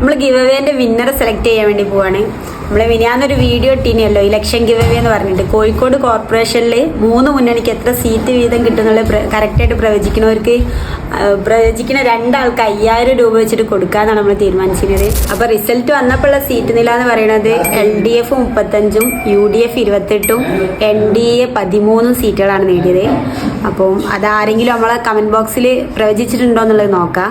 നമ്മൾ give വിന്നറെ select ചെയ്യാൻ വേണ്ടി പോവാണ്. നമ്മൾ മിനിയാന്നൊരു വീഡിയോ ഇട്ടീനിയല്ലോ ഇലക്ഷൻ ഗിവ് എന്ന് പറഞ്ഞിട്ട്. കോഴിക്കോട് കോർപ്പറേഷനിൽ മൂന്ന് മുന്നണിക്ക് എത്ര സീറ്റ് വീതം കിട്ടുന്നുള്ള കറക്റ്റായിട്ട് പ്രവചിക്കുന്നവർക്ക് പ്രവചിക്കുന്ന രണ്ടാൾക്ക് അയ്യായിരം രൂപ വെച്ചിട്ട് കൊടുക്കാന്നാണ് നമ്മൾ തീരുമാനിച്ചിരുന്നത്. അപ്പോൾ റിസൾട്ട് വന്നപ്പോഴുള്ള സീറ്റ് നില എന്ന് പറയുന്നത് എൽ ഡി എഫ് മുപ്പത്തഞ്ചും യു ഡി എഫ് ഇരുപത്തെട്ടും എൻ ഡി എ പതിമൂന്നും സീറ്റുകളാണ് നേടിയത്. അപ്പം അതാരെങ്കിലും നമ്മളെ കമന്റ് ബോക്സിൽ പ്രവചിച്ചിട്ടുണ്ടോ എന്നുള്ളത് നോക്കാം.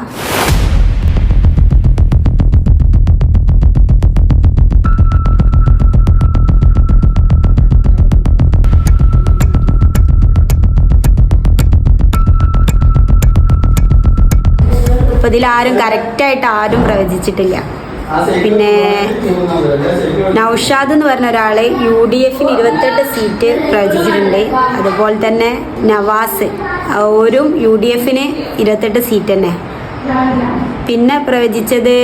അപ്പൊ ഇതിലാരും കറക്റ്റായിട്ട് ആരും പ്രവചിച്ചിട്ടില്ല. പിന്നെ നൌഷാദ് എന്ന് പറഞ്ഞ ഒരാൾ യു ഡി എഫിന് ഇരുപത്തെട്ട് സീറ്റ് പ്രവചിച്ചിട്ടുണ്ട്. അതുപോലെ തന്നെ നവാസ് ഓരും യു ഡി എഫിന് ഇരുപത്തെട്ട് സീറ്റ് തന്നെ. പിന്നെ പ്രവചിച്ചത്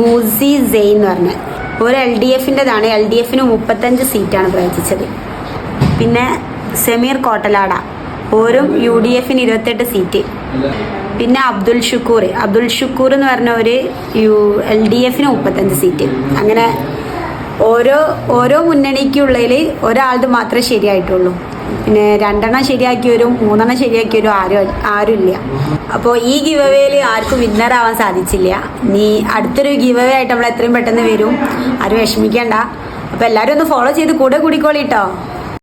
മൂസി സെയ് എന്ന് പറഞ്ഞ. ഒരു എൽ ഡി എഫിന്റെതാണ്. എൽ ഡി എഫിന് മുപ്പത്തഞ്ച് സീറ്റാണ് പ്രവചിച്ചത്. പിന്നെ സെമീർ കോട്ടലാട. ഓരും യു ഡി എഫിന് ഇരുപത്തെട്ട് സീറ്റ് പിന്നെ അബ്ദുൽ ഷുക്കൂർ. അബ്ദുൽ ഷുക്കൂർ എന്ന് പറഞ്ഞ ഒരു യു എൽ ഡി എഫിന് മുപ്പത്തഞ്ച് സീറ്റ് അങ്ങനെ ഓരോ ഓരോ മുന്നണിക്കുള്ളതിൽ ഒരാളത് മാത്രമേ ശരിയായിട്ടുള്ളൂ. പിന്നെ രണ്ടെണ്ണം ശരിയാക്കിയവരും മൂന്നെണ്ണം ശരിയാക്കിയവരും ആരും ആരുമില്ല. അപ്പോൾ ഈ ഗിവ് അവേയിൽ ആർക്കും വിന്നർ ആവാൻ സാധിച്ചില്ല. നീ അടുത്തൊരു ഗിവ് ആയിട്ട് നമ്മൾ എത്രയും പെട്ടെന്ന് വരും. ആരും വിഷമിക്കണ്ട. അപ്പോൾ എല്ലാവരും ഒന്ന് ഫോളോ ചെയ്ത് കൂടെ കൂടിക്കോളിട്ടോ